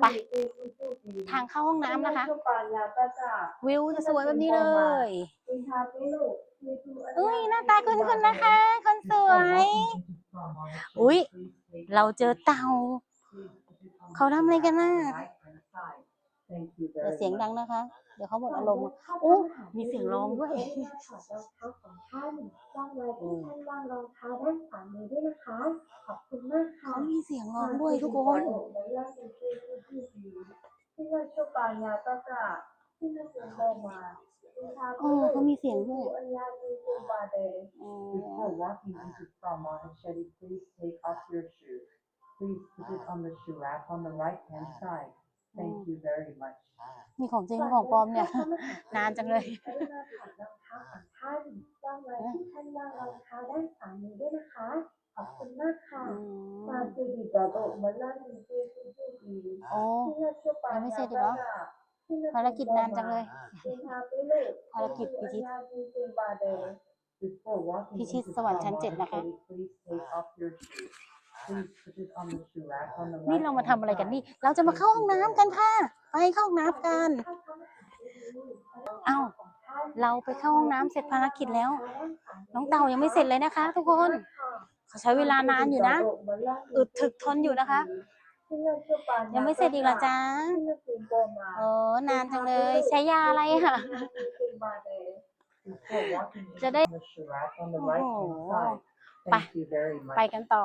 ไปทางเข้าห้องน้ำนะคะ วิวจะสวยแบบนี้เลยอุ้ยหน้าตาคุณคุณนะคะ คนสวย อุ๊ยเราเจอเต่า เขาทำอะไรกันน่ะอย่าเสียงดังนะคะ เดี๋ยวเขาหมดอารมณ์โอ้มีเสียงร้องด้วยถอดรองเท้าของท่านวางไว้ที่ท่านวางรองเท้าด้านขวามือด้วยนะ สียงร้องด้วยทุกคนโอ้เขามีเสียงด้วยอ๋อ Before walking into Frau Monticelli, please take off your shoe. Please put it on the shoe rack on the right hand side. Thank you very much. มีของจริงกับของปลอมเนี่ย นานจังเลย กรุณาถอดรองเท้าของท่านวางไว้ที่ท่านวางรองเท้าด้านขวามือด้วยนะคะขอบคุณมากค่ะอืมมาจูดีบาโบมาล่าดีเจจูจูดีโอ้ ที่เราช่วยปายังไม่เสร็จอีกเหรอภารกิจนานจังเลย ภารกิจพิชิต Before walking พิชิต into สวรรค์ชั้น Frau เจ็ดนะคะ Monticelli, please take off your shoe. Please put it on the shoe rack on the นี่ right เรามา hand ทำอะไรกัน side. นี่ เราจะมาเข้าห้องน้ำกันค่ะ ไปเข้าห้องน้ำกัน เอ้า เราไปเข้าห้องน้ำเสร็จภารกิจแล้ว น้องเต่ายังไม่เสร็จเลยนะคะ ทุกคน เขาใช้เวลานานอยู่นะ อึดถึกทนอยู่นะคะ ยังไม่เสร็จอีกเหรอจ๊ะโอ้นานจังเลย ใช้ยาอะไรค่ะ Before walking into จะได้ the shoe rack on the right hand Oh. side. Bye. Thank you very ไป much. กันต่อ